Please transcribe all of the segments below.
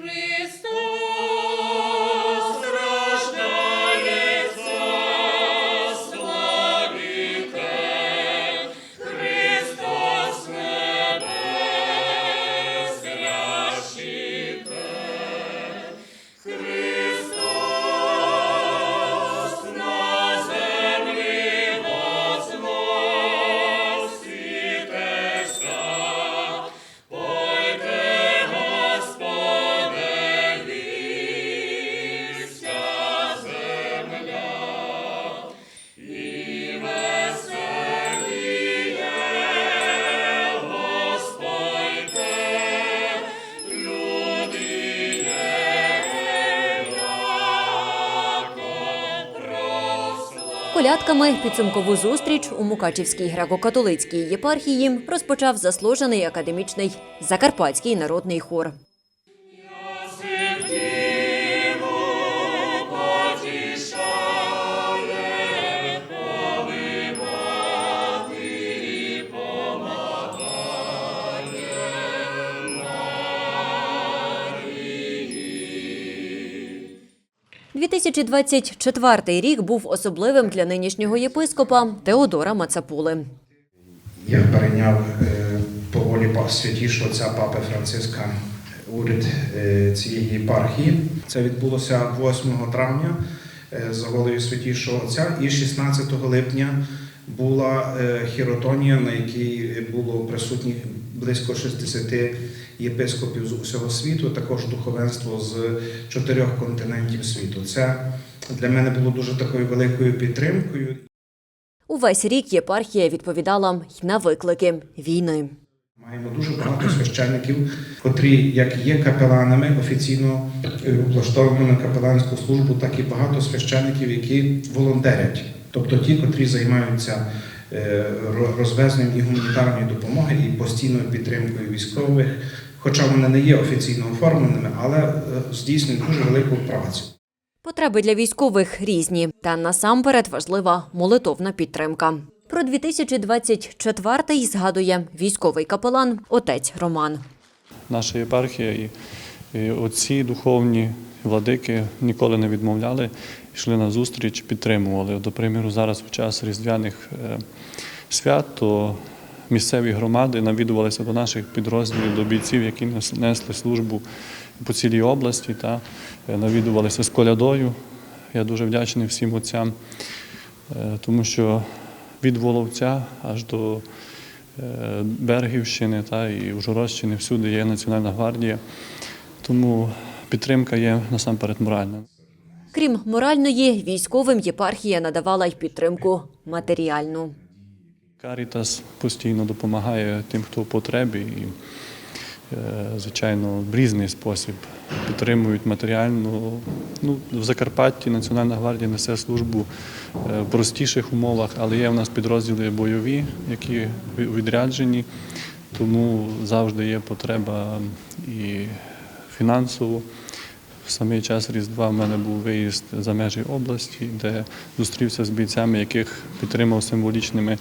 re прослав. Колядками підсумкову зустріч у Мукачівській греко-католицькій єпархії розпочав заслужений академічний Закарпатський народний хор. 2024 рік був особливим для нинішнього єпископа Теодора Мацапули. Я перейняв е, по волі святішого отця Папи Франциска уряд е, цієї єпархії. Це відбулося 8 травня е, за волею святішого отця, і 16 липня була е, хіротонія, на якій було присутні близько 60 єпископів з усього світу, також духовенство з чотирьох континентів світу. Це для мене було дуже такою великою підтримкою. Увесь рік єпархія відповідала й на виклики війни. Маємо дуже багато священників, котрі як є капеланами офіційно е, влаштовані на капеланську службу, так і багато священників, які волонтерять, тобто ті, котрі займаються розвезенням і гуманітарної допомоги і постійною підтримкою військових, хоча вони не є офіційно оформленими, але е, здійснюють дуже велику працю. Потреби для військових різні, та насамперед важлива молитовна підтримка. Про 2024 згадує військовий капелан отець Роман. наша єпархія і, і отці духовні владики ніколи не відмовляли, йшли на зустріч, підтримували. До приміру, зараз в час різдвяних е, свят, то місцеві громади навідувалися до наших підрозділів, до бійців, які несли службу по цілій області, та е, навідувалися з колядою. Я дуже вдячний всім отцям, е, тому що від Воловця аж до е, Бергівщини та і Ужгородщини всюди є Національна гвардія. Тому підтримка є насамперед моральна. Крім моральної, військовим єпархія надавала й підтримку матеріальну. Карітас постійно допомагає тим, хто в потребі, і, е, звичайно, в різний спосіб підтримують матеріально. Ну, в Закарпатті Національна гвардія несе службу е, в простіших умовах, але є в нас підрозділи бойові, які відряджені, тому завжди є потреба і фінансово. В самий час Різдва в мене був виїзд за межі області, де зустрівся з бійцями, яких підтримав символічними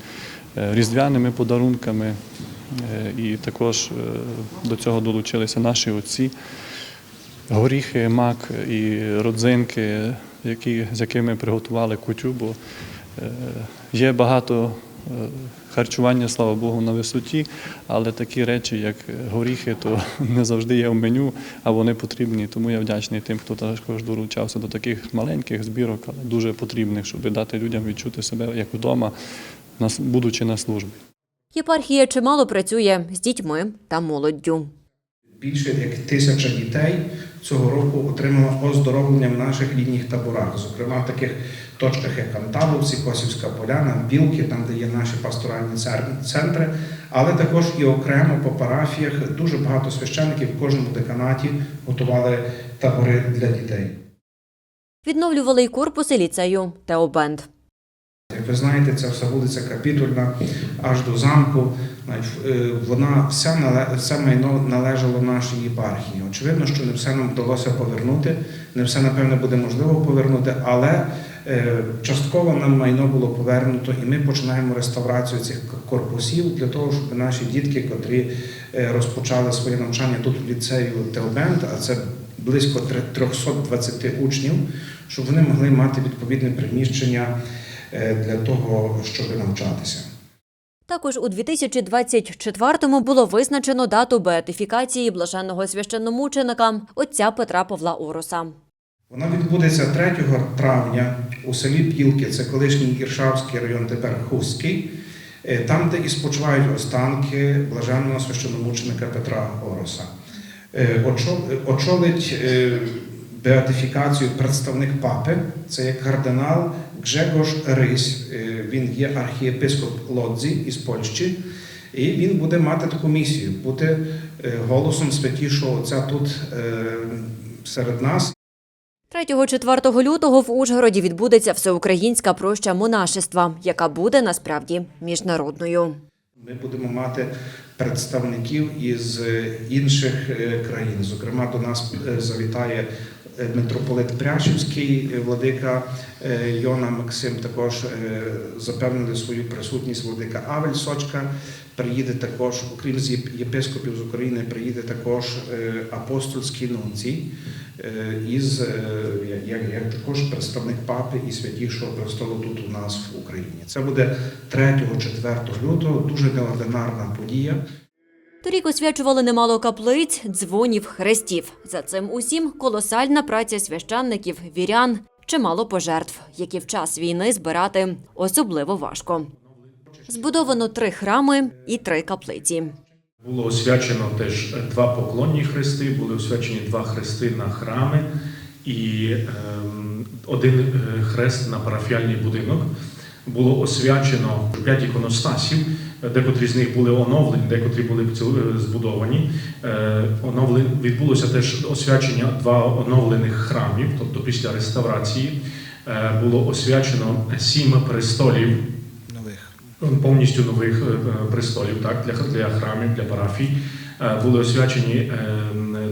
е, різдвяними подарунками. Е, І також е, до цього долучилися наші отці. Горіхи, мак і родзинки, які, з якими приготували кутю, бо є багато харчування, слава Богу, на висоті, але такі речі, як горіхи, то не завжди є в меню, а вони потрібні. Тому я вдячний тим, хто також долучався до таких маленьких збірок, але дуже потрібних, щоб дати людям відчути себе як вдома, будучи на службі. Єпархія чимало працює з дітьми та молоддю. Більше як тисяча дітей цього року отримало оздоровлення в наших літніх таборах, зокрема в таких точках, як Анталовці, Косівська Поляна, Білки, там, де є наші пасторальні центри, але також і окремо по парафіях дуже багато священників в кожному деканаті готували табори для дітей. Відновлювали й корпуси ліцею Теобенд. Як ви знаєте, ця вся вулиця Капітульна аж до замку. е, Вона вся все майно належало нашій єпархії. Очевидно, що не все нам вдалося повернути, не все, напевне, буде можливо повернути, але Е, Частково нам майно було повернуто, і ми починаємо реставрацію цих корпусів для того, щоб наші дітки, котрі е, розпочали своє навчання тут в ліцею Теобенд, а це близько три- 320 учнів, щоб вони могли мати відповідне приміщення для того, щоб навчатися. Також у 2024-му було визначено дату беатифікації блаженного священномученика отця Петра Павла Ороса. Вона відбудеться 3 травня у селі Пілки, це колишній Іршавський район, тепер Хустський, е, там, де і спочивають останки блаженного священомученика Петра Ороса. Е, е, Очолить е, беатифікацію представник папи, це є кардинал Гжегош Рись. Е, Він є архієпископ Лодзі із Польщі, і він буде мати таку місію бути е, голосом святішого Отця тут е, серед нас. 3-4 лютого в Ужгороді відбудеться всеукраїнська проща монашества, яка буде насправді міжнародною. Ми будемо мати представників із е, інших е, країн. Зокрема, до нас е, завітає митрополит Пряшівський, е, владика Йона Максим. Також запевнили свою присутність владика Авель Сочка. Приїде також, окрім єпископів з України, приїде також апостольський нунцій із е, як, як також представник папи і святішого престолу тут у нас в Україні. Це буде 3-4 лютого, дуже неординарна подія. Торік освячували немало каплиць, дзвонів, хрестів. За цим усім колосальна праця священників, вірян, чимало пожертв, які в час війни збирати особливо важко. Збудовано три храми і три каплиці. Було освячено теж два поклонні хрести, були освячені два хрести на храми і ем, один е, хрест на парафіальний будинок. Було освячено п'ять іконостасів, декотрі з них були оновлені, декотрі були е, збудовані. Е, Відбулося теж освячення два оновлених храмів, тобто після реставрації було освячено сім престолів повністю нових е, престолів, так, для, для храмів, для парафій. Е, Були освячені е,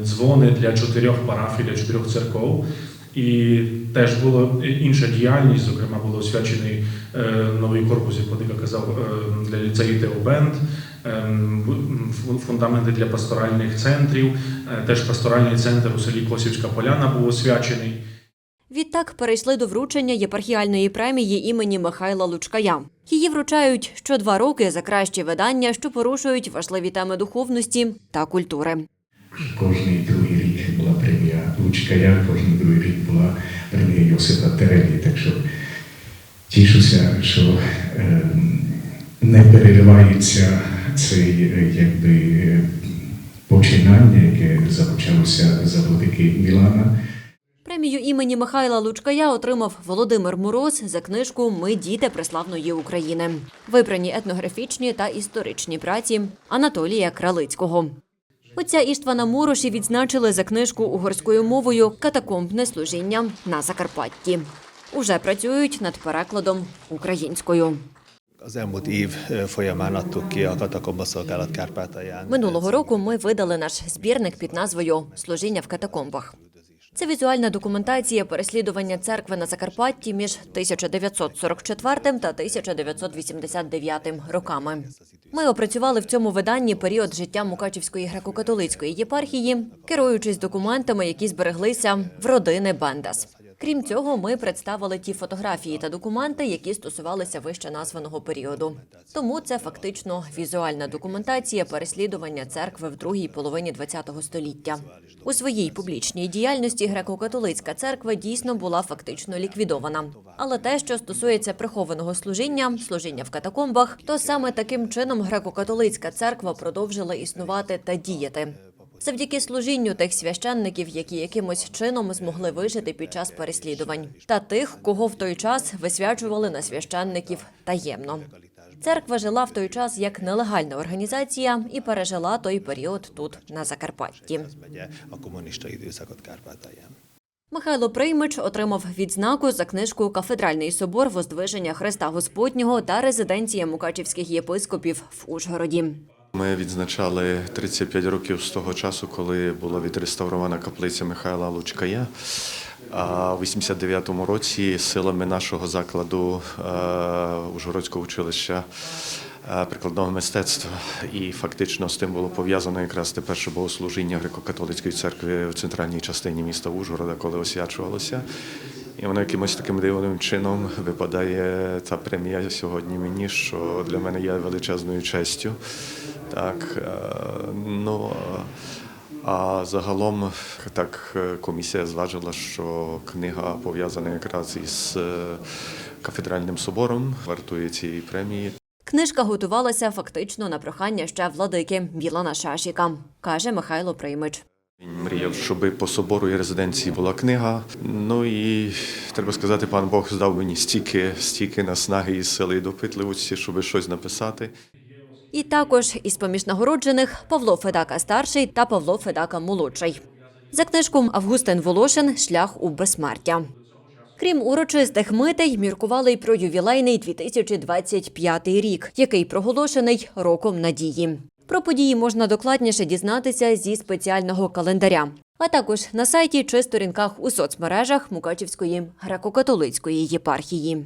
дзвони для чотирьох парафій, для чотирьох церков. І теж була інша діяльність, зокрема, було освячений е, новий корпус, як Владика казав, е, для ліцею Теобенд, е, фу- фундаменти для пасторальних центрів. Е, Теж пасторальний центр у селі Косівська Поляна був освячений. Відтак перейшли до вручення єпархіальної премії імені Михайла Лучкая. Її вручають що два роки за кращі видання, що порушують важливі теми духовності та культури. Кожний другий рік була премія Лучкая, кожний другий рік була премія Йосипа Терелі. Так що тішуся, що е, не переривається цей е, якби е, починання, яке започалося за владики Мілана. Премію імені Михайла Лучкая отримав Володимир Мороз за книжку Ми діти преславної України. Вибрані етнографічні та історичні праці Анатолія Кралицького. Отця Іштвана Мороші відзначили за книжку угорською мовою Катакомбне служіння на Закарпатті. Уже працюють над перекладом українською. Kárpátalján. Минулого року ми видали наш збірник під назвою Служіння в катакомбах. Це візуальна документація переслідування церкви на Закарпатті між 1944 та 1989 роками. Ми опрацювали в цьому виданні період життя Мукачівської греко-католицької єпархії, керуючись документами, які збереглися в родини Бендас. Крім цього, ми представили ті фотографії та документи, які стосувалися вище названого періоду. Тому це фактично візуальна документація переслідування церкви в другій половині ХХ століття. У своїй публічній діяльності греко-католицька церква дійсно була фактично ліквідована. Але те, що стосується прихованого служіння, служіння в катакомбах, то саме таким чином греко-католицька церква продовжила існувати та діяти. Завдяки служінню тих священників, які якимось чином змогли вижити під час переслідувань, та тих, кого в той час висвячували на священників таємно. Церква жила в той час як нелегальна організація і пережила той період тут, на Закарпатті. Михайло Приймич отримав відзнаку за книжку Кафедральний собор Воздвиження Христа Господнього та резиденція мукачівських єпископів в Ужгороді. Ми відзначали 35 років з того часу, коли була відреставрована каплиця Михайла Лучкая. А в 89-му році силами нашого закладу е, Ужгородського училища е, прикладного мистецтва, і фактично з тим було пов'язано якраз те перше богослужіння греко-католицької церкви в центральній частині міста Ужгорода, коли освячувалося. І воно якимось таким дивним чином випадає та премія сьогодні мені, що для мене є величезною честю. Так, е, ну, а загалом так е, комісія зважила, що книга пов'язана якраз із е, кафедральним собором, вартує цієї премії. Книжка готувалася фактично на прохання ще владики Білана Шашіка, каже Михайло Приймич. Він Мріяв, щоб по собору і резиденції була книга. Ну і треба сказати, пан Бог здав мені стільки, стільки наснаги і сили і допитливості, щоб щось написати. І також із поміж нагороджених Павло Федака старший та Павло Федака молодший. За книжку Августин Волошин Шлях у безсмертя. Крім урочистих митей, міркували й про ювілейний 2025 рік, який проголошений роком надії. Про події можна докладніше дізнатися зі спеціального календаря, а також на сайті чи сторінках у соцмережах Мукачівської греко-католицької єпархії.